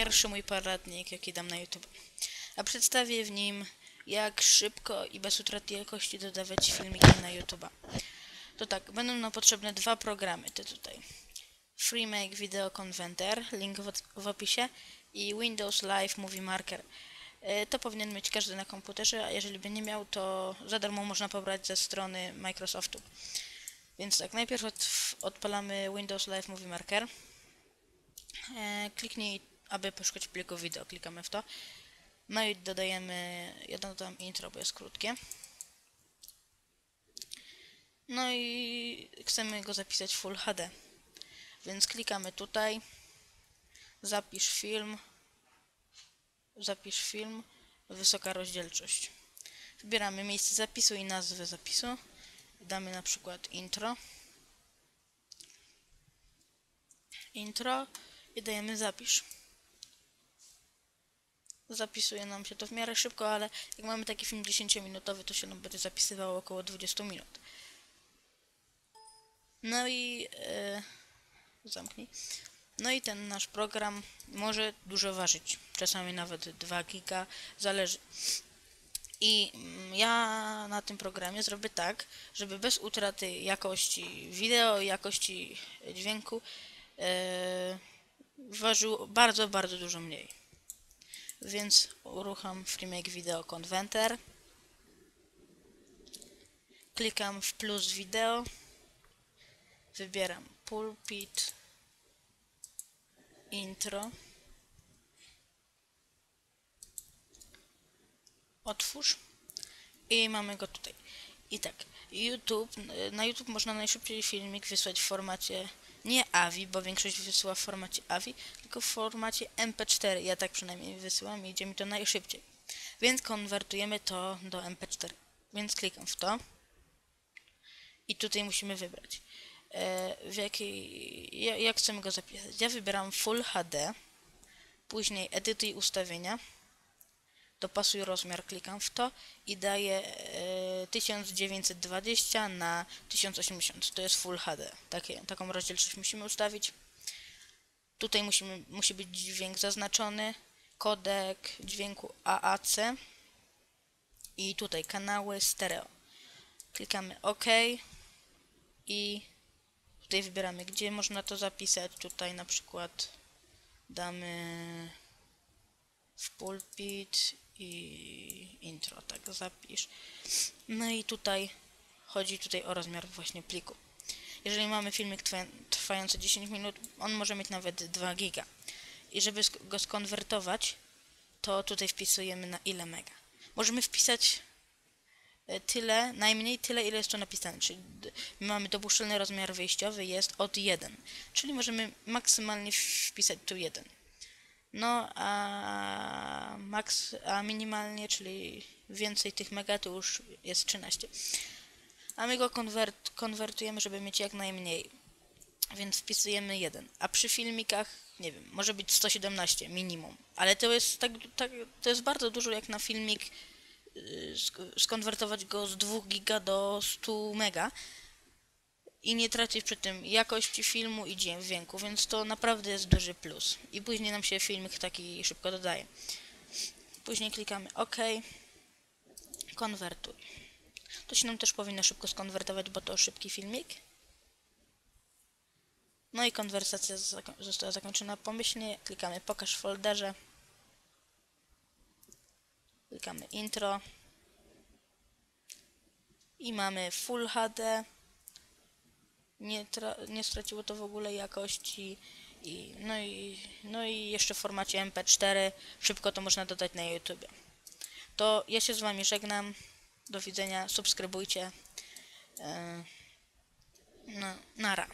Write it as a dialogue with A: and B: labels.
A: pierwszy mój poradnik, jaki dam na YouTube. A przedstawię w nim, jak szybko i bez utraty jakości dodawać filmiki na YouTube'a. To tak, będą nam potrzebne dwa programy, te tutaj. FreeMake Video Converter, link w, opisie i Windows Live Movie Marker. E, To powinien mieć każdy na komputerze, a jeżeli by nie miał, to za darmo można pobrać ze strony Microsoftu. Więc tak, najpierw od, odpalamy Windows Live Movie Marker. E, kliknij, aby poszukać pliku wideo, klikamy w to. No i dodajemy, ja dodam intro, bo jest krótkie. No i chcemy go zapisać Full HD. Więc klikamy tutaj, zapisz film, zapisz film, wysoka rozdzielczość. Wybieramy miejsce zapisu i nazwę zapisu. Damy na przykład intro. Intro i dajemy zapisz. Zapisuje nam się to w miarę szybko, ale jak mamy taki film 10-minutowy, to się nam będzie zapisywało około 20 minut. No i e, zamknij. No i ten nasz program może dużo ważyć, czasami nawet 2 giga, zależy. I mm, ja na tym programie zrobię tak, żeby bez utraty jakości wideo jakości dźwięku e, ważył bardzo, bardzo dużo mniej. Więc urucham FreeMake Video Converter. Klikam w plus wideo. Wybieram pulpit, intro. Otwórz. I mamy go tutaj. I tak, YouTube, na YouTube można najszybciej filmik wysłać w formacie nie AVI, bo większość wysyła w formacie AVI, tylko w formacie MP4. Ja tak przynajmniej wysyłam i idzie mi to najszybciej. Więc konwertujemy to do MP4. Więc klikam w to. I tutaj musimy wybrać e, w jakiej, ja- jak chcemy go zapisać. Ja wybieram Full HD, później edytuj ustawienia, dopasuj rozmiar, klikam w to i daję e, 1920 na 1080. To jest Full HD. Takie, taką rozdzielczość musimy ustawić. Tutaj musimy, musi być dźwięk zaznaczony, kodek dźwięku AAC i tutaj kanały stereo. Klikamy OK i tutaj wybieramy, gdzie można to zapisać. Tutaj na przykład damy w pulpit i intro, tak zapisz. No i tutaj chodzi tutaj o rozmiar właśnie pliku. Jeżeli mamy filmik trwa- trwający 10 minut, on może mieć nawet 2 giga. I żeby go skonwertować, to tutaj wpisujemy na ile mega. Możemy wpisać e, tyle, najmniej tyle, ile jest tu napisane. Czyli mamy dopuszczalny rozmiar wyjściowy jest od 1. Czyli możemy maksymalnie wpisać tu 1. No, a, maks, a minimalnie, czyli więcej tych mega, to już jest 13. A my go konwert, konwertujemy, żeby mieć jak najmniej. Więc wpisujemy 1. A przy filmikach, nie wiem, może być 117 minimum. Ale to jest tak, tak to jest bardzo dużo jak na filmik y, sk- skonwertować go z 2 giga do 100 mega i nie tracić przy tym jakości filmu i dźwięku, więc to naprawdę jest duży plus. I później nam się filmik taki szybko dodaje. Później klikamy OK, konwertuj. To się nam też powinno szybko skonwertować, bo to szybki filmik. No i konwersacja została zakończona pomyślnie. Klikamy pokaż w folderze. Klikamy intro. I mamy Full HD nie, nie straciło to w ogóle jakości i no, i no i jeszcze w formacie MP4 szybko to można dodać na YouTube. To ja się z Wami żegnam. Do widzenia. Subskrybujcie. Yy, no, nara.